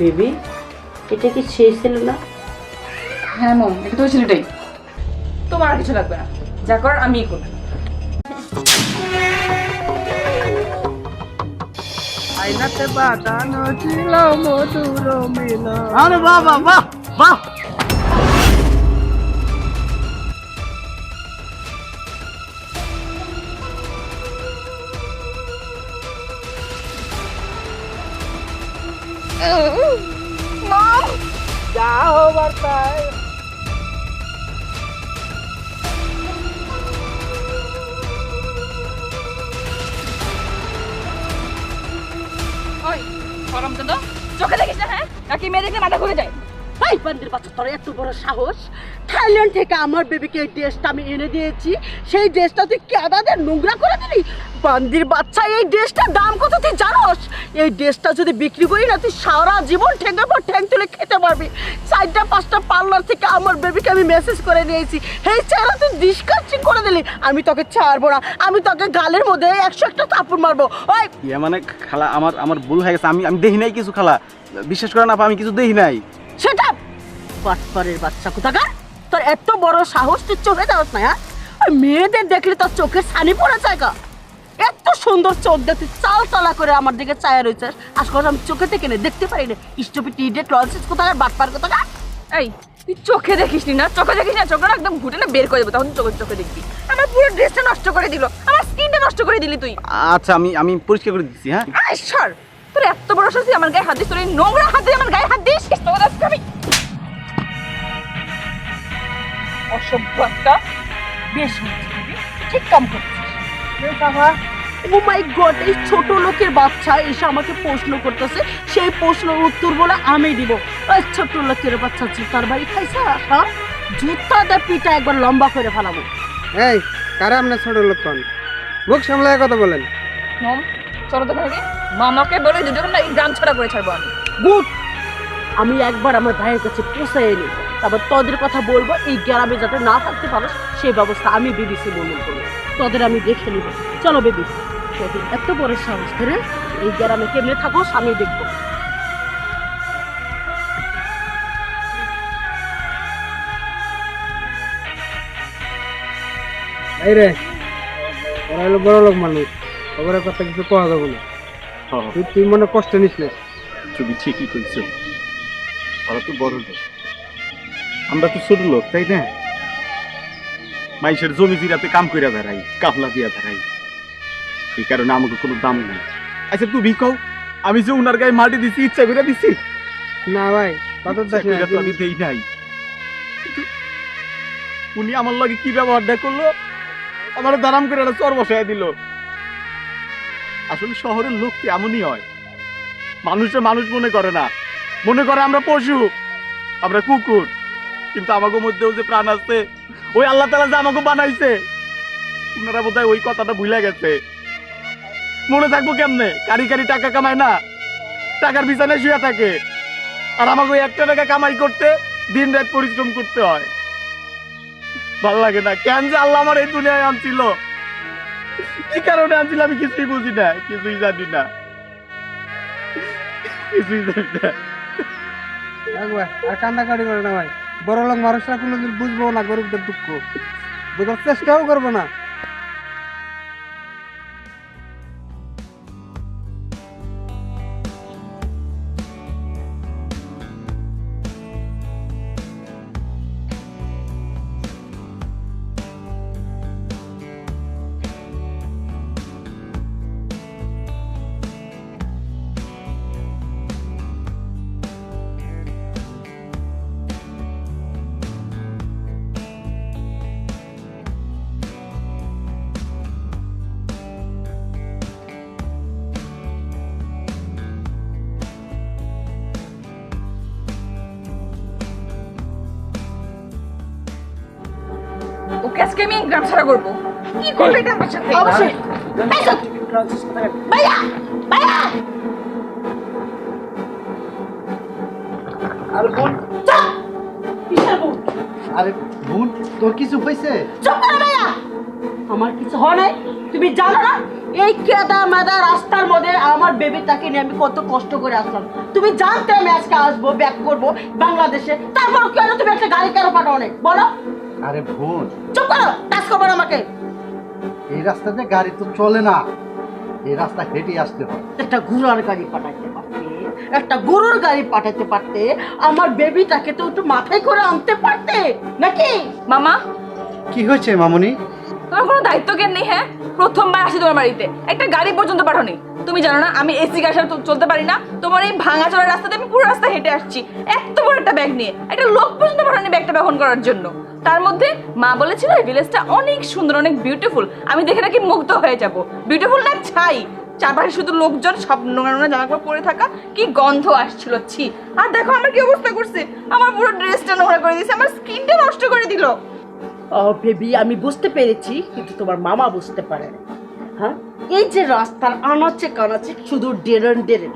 Baby? এটা কি সেই ছিল না? হ্যাঁ মম এটা তো ছিল ছেলেটাই। তোমার আর কিছু লাগবে না। যা কর আমিই করব। আইনাতে বাদানো ছিল মধুর মিলন আরে বাহ বাহ বাহ বাহ। যাও বার্তায় ওই গরম তো চোখে দেখিস না হ্যাঁ? নাকি মেয়ে দেখলে মাথা ঘুরে যায়? এই বান্দির বাচ্চা তোর এত বড় সাহস? থাইল্যান্ড থেকে আমার বেবিকে এই ড্রেসটা আমি এনে দিয়েছি। সেই ড্রেসটা তুই কেদাদের নোংরা করে দিলি? বান্দির বাচ্চা এই ড্রেসটার দাম কত তুই জানোস? এই ড্রেসটা যদি বিক্রি করি না তুই সারা জীবন ঠেঙ্গের পর ঠ্যাং তুলে খেতে পারবি। চারটা পাঁচটা পার্লার থেকে আমার বেবিকে আমি মেসেজ করে নিয়েছি। এই চেহারা তুই ডিসকাস্টিং করে দিলি। আমি তোকে ছাড়বো না। আমি তোকে গালের মধ্যে একশো একটা চাপুর মারবো। ওই! ইয়ে মানে খালা আমার আমার ভুল হয়ে গেছে। আমি আমি দেখি নাই কিছু খালা। বিশ্বাস করেন আপা আমি কিছু দেখি নাই। সেটা! বাটপারের বাচ্চা কোথাকার? তোর এত বড় সাহস তুই চোখে যাওয়াস না হ্যাঁ? মেয়েদের দেখলে তোর চোখে ছানি পড়ে যায় গা। এত সুন্দর চোখ দেখতে চাল চালা করে আমার দিকে চায়া রয়েছে আসলে আমি চোখে থেকে নে দেখতে পারি না। স্টুপিড ইডিয়েট লঞ্চেস কোথাকার বাটপার কোথাকার? এই তুই চোখে দেখিস নি না? চোখে দেখিস না? চোখটা একদম ঘুটে না বের করে দেবো। তখন চোখে চোখে দেখবি। আমার পুরো ড্রেসটা নষ্ট করে দিল। আমার স্কিনটা নষ্ট করে দিলি তুই। আচ্ছা আমি আমি পরিষ্কার করে দিচ্ছি হ্যাঁ? আই সর! তোর এত বড় শাস্তি আমার গায়ে হাত দিস? তোর এই নোংরা হাত দিয়ে আমার গায়ে হাত দিস? তোর আজকে আমি। অসভ্য একটা বেশ ঠিক কাম করছিস ও মাই গড এই ছোট লোকের বাচ্চা এসে আমাকে প্রশ্ন করতেছে। সেই প্রশ্নের উত্তর বলে আমি দিব। ওই ছোট লোকের বাচ্চা জুতার বাড়ি খাইছে? হ্যাঁ? জুতা দে পিটা একবার লম্বা করে ফেলাবো। এই কারে আপনার ছোট লোক কন? মুখ সামলায় কথা বলেন। মম চলো তো খাবি মামাকে বলে দুজন না এই গ্রাম ছাড়া করে ছাড়বো আমি। গুড! আমি একবার আমার ভাইয়ের কাছে পৌঁছে এলি তারপর তোদের কথা বলব এই গ্রামে যাতে না থাকতে পারো সেই ব্যবস্থা আমি বিবিসি বলুন। করব তোদের আমি দেখে নিব। চলো বেবি তোদের এত বড় সাহস করে এই গ্রামে কেমনে থাকো আমি দেখব। এই রে ওরা হলো বড় লোক মানুষ খবরের কথা কিছু পাওয়া যাবে না। তুই তুই মনে কষ্ট নিস না। তুমি ঠিকই কইছো। ওরা তো বড় লোক। আমরা তো ছোট লোক তাই না? মাইসের জমি জিরাতে কাম কইরা বেড়াই কাফলা দিয়া বেড়াই। এই কারণে আমাকে কোনো দাম নাই। আচ্ছা তুমি কও আমি যে উনার গায়ে মাটি দিছি ইচ্ছা করে দিছি? না ভাই আমি দেই নাই। উনি আমার লগে কি ব্যবহারটা করল? আমার দারাম করে একটা চর বসায় দিল। আসলে শহরের লোক কি এমনই হয়। মানুষে মানুষ মনে করে না। মনে করে আমরা পশু আমরা কুকুর। কিন্তু আমাকে মধ্যেও যে প্রাণ আছে ওই আল্লাহ তালা যে আমাকে বানাইছে আপনারা বোধহয় ওই কথাটা ভুলে গেছে। মনে থাকব কেমনে? কারি কারি টাকা কামায় না, টাকার বিছানায় শুয়ে থাকে। আর আমাকে ওই একটা টাকা কামাই করতে দিন রাত পরিশ্রম করতে হয়। ভালো লাগে না। কেন যে আল্লাহ আমার এই দুনিয়ায় আনছিল? কি কারণে আনছিল আমি কিছুই বুঝি না, কিছুই জানি না। কিছুই জানি না। কান্দাকাটি করে না ভাই। বড় লোক মানুষরা কোনোদিন বুঝব না গরিবদের দুঃখ। বোঝার চেষ্টাও করব না। ওকে আজকে আমি গ্রাম ছাড়া করব। কি করবে এটা আমার সাথে? অবশ্যই। ভাইয়া ভাইয়া। আর বোন? আরে বোন তোর কিছু হয়েছে? চুপ করো ভাইয়া। আমার কিছু হয় নাই? তুমি জানো না? এই কেদা মেদা রাস্তার মধ্যে আমার বেবিটাকে নিয়ে আমি কত কষ্ট করে আসলাম। তুমি জানতে আমি আজকে আসব ব্যাক করব বাংলাদেশে। তারপর কেন তুমি একটা গাড়ি কেন পাঠাও অনেক বলো। আরে বোন চুপ করো কাজ করব না আমাকে। এই রাস্তাতে গাড়ি তো চলে না। এই রাস্তা হেঁটে আসতে হয়। একটা ঘোড়ার গাড়ি পাঠাইতে পারতে একটা গরুর গাড়ি পাঠাতে পারতে আমার বেবিটাকে তো একটু মাথায় করে আনতে পারতে নাকি? মামা? কি হয়েছে মামনি? তোমার কোনো দায়িত্ব জ্ঞান নেই হ্যাঁ? প্রথমবার আসি তোমার বাড়িতে। একটা গাড়ি পর্যন্ত পাঠানি তুমি জানো না আমি এসি গাড়ি ছাড়া চলতে পারি না। তোমার এই ভাঙা চলার রাস্তাতে আমি পুরো রাস্তা হেঁটে আসছি। এত বড় একটা ব্যাগ নিয়ে। একটা লোক পর্যন্ত পাঠানি ব্যাগটা বহন করার জন্য। তার মধ্যে মা বলেছিল এই ভিলেজটা অনেক সুন্দর, অনেক বিউটিফুল আমি দেখে নাকি মুগ্ধ হয়ে যাব। বিউটিফুল না ছাই? চারপাশে শুধু লোকজন, সব নোংরা নোংরা জামা কাপড় পরে থাকা। কি গন্ধ আসছিল, ছি। আর দেখো আমার কি অবস্থা করছে। আমার পুরো ড্রেসটা নোংরা করে দিয়েছে, আমার স্কিনটা নষ্ট করে দিল। ও, বেবি, আমি বুঝতে পেরেছি, কিন্তু তোমার মামা বুঝতে পারে হ্যাঁ? এই যে রাস্তার আনাচে কানাচে শুধু ডেরেন ডেরেন।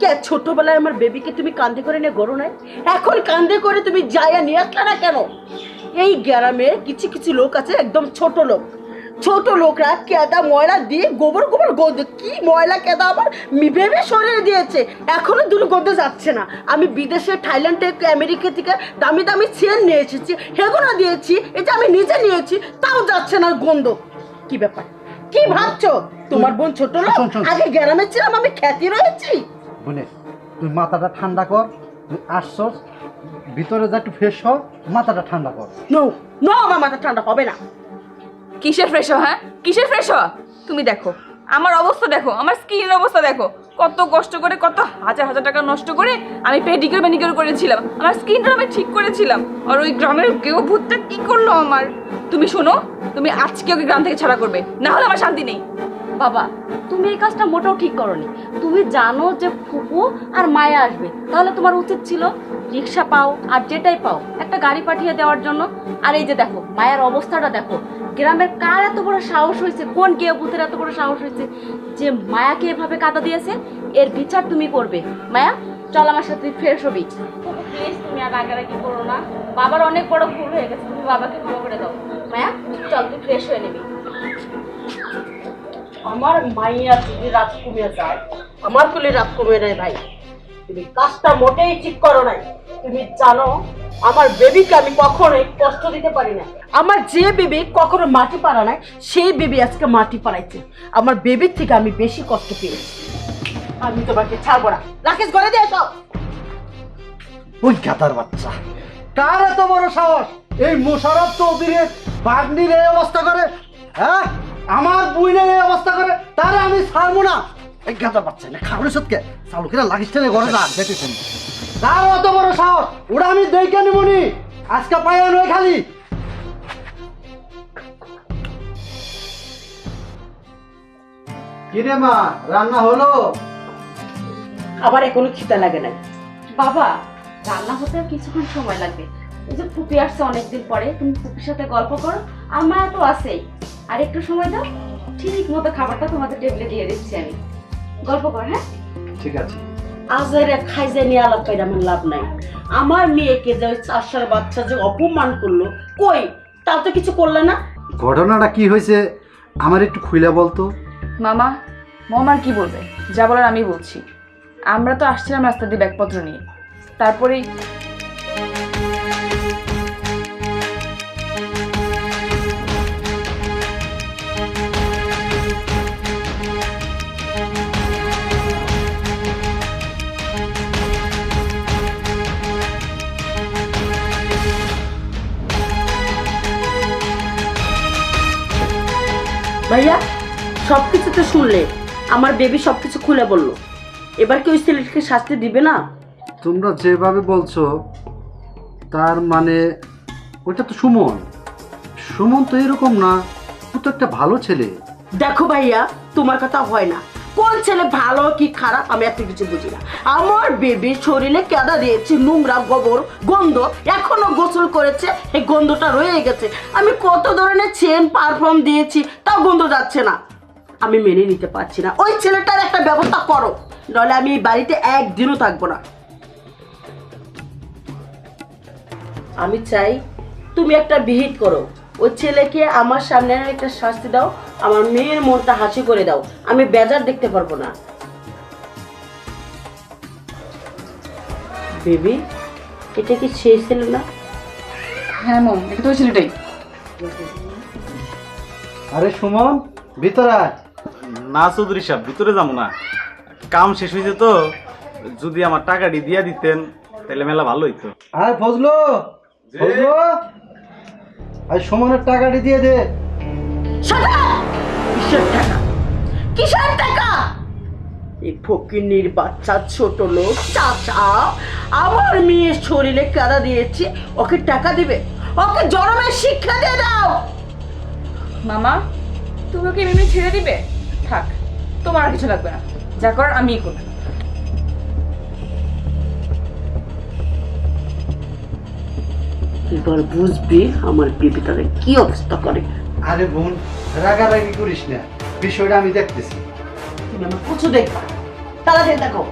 কে, ছোটবেলায় আমার বেবিকে তুমি কান্দে করে নিয়ে গরো নাই? এখন কান্দে করে তুমি যাইয়া নিয়ে আসলে না কেন? এই গ্রামে কিছু কিছু লোক আছে একদম ছোট লোক। ছোট লোকরা কেদা ময়লা দিয়ে গোবর গোবর গন্ধ কি ময়লা কেদা আবার ভেবে সরিয়ে দিয়েছে। এখনও দুর্গন্ধ যাচ্ছে না। আমি বিদেশে থাইল্যান্ড থেকে আমেরিকা থেকে দামি দামি চেন নিয়ে এসেছি হেগুলো দিয়েছি এটা আমি নিজে নিয়েছি তাও যাচ্ছে না গন্ধ। কি ব্যাপার? কি ভাবছ? তোমার বোন ছোট লোক। আগে গ্রামে ছিলাম আমি খ্যাতি রয়েছি? বোনে তুই মাথাটা ঠান্ডা কর তুই আসছস ভিতরে যা একটু ফ্রেশ হ মাথাটা ঠান্ডা কর। নো নো আমার মাথা ঠান্ডা হবে না। কিসের ফ্রেশ হ্যাঁ? কিসের ফ্রেশ তুমি দেখো, আমার অবস্থা দেখো, আমার স্কিনের অবস্থা দেখো। কত কষ্ট করে, কত হাজার হাজার টাকা নষ্ট করে আমি পেডিকিউর ম্যানিকিউর করেছিলাম। আমার স্কিনটা আমি ঠিক করেছিলাম। আর ওই গ্রামের কেউ ভূতটা কি করল আমার? তুমি শোনো, তুমি আজকে ওকে গ্রাম থেকে ছাড়া করবে। না হলে আমার শান্তি নেই। বাবা, তুমি এই কাজটা মোটেও ঠিক করনি। তুমি জানো যে ফুপু আর মায়া আসবে, তাহলে তোমার উচিত ছিল রিক্সা পাও আর যেটাই পাও, একটা গাড়ি পাঠিয়ে দেওয়ার জন্য। আর এই যে দেখো, মায়ার অবস্থাটা দেখো, গ্রামের কার এত বড় সাহস হয়েছে, কোন কে ভূতের এত বড় সাহস হয়েছে যে মায়াকে এভাবে কাদা দিয়েছে? এর বিচার তুমি করবে। মায়া, চল আমার সাথে ফ্রেশ হবি প্লিজ তুমি আর রাগারাগি করো না। বাবার অনেক বড় ভুল হয়ে গেছে, তুমি বাবাকে ক্ষমা করে দাও। মায়া, চল, তুই ফ্রেশ হয়ে নিবি। আমার মাইয়া যদি রাত কমে যায়, আমার কুলে রাত কমে নেয় ভাই। তুমি কাজটা মোটেই ঠিক করো নাই। তুমি জানো, আমার বেবিকে আমি কখনোই কষ্ট দিতে পারি না আমার যে বেবি কখনো মাটি পাড়া নাই, সেই বেবি আজকে মাটি পাড়াইছে। আমার বেবির থেকে আমি বেশি কষ্ট পেয়েছি। আমি তোমাকে ছাড়বো না। রাকেশ, ঘরে দিয়ে সব ওই গাতার বাচ্চা, কার এত বড় সাহস? এই মোশারফ চৌধুরীর বাগনির এই অবস্থা করে হ্যাঁ? আমার বুইনের এই অবস্থা করে তারে আমি ছাড়বো না। এই গাতার বাচ্চা না খাবলে সত্যি চালু কিনা লাগিস ঘরে না দেখেছেন কার অত বড় সাহস ওরা আমি দেখে নিবনি আজকে পাইয়া নয় খালি। কিরে মা রান্না হলো? আমার এখনও খিদা লাগে নাই। বাবা রান্না হতে কিছুক্ষণ সময় লাগবে। এই যে ফুপি আসছে অনেকদিন পরে তুমি ফুপির সাথে গল্প করো। আর মায়া তো আছেই। আর একটু সময় দাও ঠিক মতো খাবারটা তোমাদের টেবিলে দিয়ে দিচ্ছি আমি। গল্প কর হ্যাঁ? ঠিক আছে। আজারে খাইজে নিয়ে আলাপ করে আমার লাভ নাই। আমার মেয়েকে যে ওই চাষার বাচ্চা যে অপমান করল কই? তাও তো কিছু করলে না? ঘটনাটা কি হয়েছে? আমার একটু খুইলা বলতো। মামা মামার কি বলবে? যা বলার আমি বলছি। আমরা তো আসছিলাম রাস্তা দিয়ে ব্যাগপত্র নিয়ে। তারপরেই ভাইয়া সব কিছু তো শুনলে। আমার বেবি সব কিছু খুলে বলল। এবার কি ওই ছেলেটিকে শাস্তি দিবে না? তোমরা যেভাবে বলছো তার মানে ওটা তো সুমন। সুমন তো এরকম না ও তো একটা ভালো ছেলে। দেখো ভাইয়া তোমার কথা হয় না। কোন ছেলে ভালো, কি খারাপ, আমি এত কিছু বুঝি না। আমার বেবি শরীরে কেদা দিয়েছে, নোংরা গোবর, গন্ধ এখনও গোসল করেছে, এই গন্ধটা রয়ে গেছে। আমি কত ধরনের চেন পারফর্ম দিয়েছি, তাও গন্ধ যাচ্ছে না। আমি মেনে নিতে পারছি না। ওই ছেলেটার একটা ব্যবস্থা করো, নইলে আমি এই বাড়িতে একদিনও থাকব না। আমি চাই তুমি একটা বিহিত করো। ওই ছেলেকে আমার সামনে একটা শাস্তি দাও আমার মেয়ের মনটা হাসি করে দাও। আমি বেজার দেখতে পারব না। বেবি এটা কি সেই ছিল না? হ্যাঁ মম এটা তো ওই ছেলেটাই। আরে সুমন ভিতরে আয়। না চৌধুরী সাহেব ভিতরে যাব না। কাম শেষ হয়েছে তো যদি আমার টাকাটি দিয়া দিতেন তাহলে মেলা ভালো হইতো। আয় ফজলো ফজলো। আয় সুমনের টাকাটি দিয়ে দে! কিসের টাকা? কিসের টাকা? এই ফকিন্নির বাচ্চা ছোট লোক। চাচা আমার মেয়ের শরীরে কাদা দিয়েছে ওকে টাকা দিবে। ওকে জনমের শিক্ষা দিয়ে দাও। মামা তুমি ওকে এমনি ছেড়ে দিবে? থাক তোমার আর কিছু লাগবে না। যা করার আমিই করব। এবার বুঝবি আমার বেবি তাদের কি অবস্থা করে। আরে বোন রাগারাগি করিস না। বিষয়টা আমি দেখতেছি। তুমি আমার কিছু দেখবা। তাড়াতাড়ি দেখো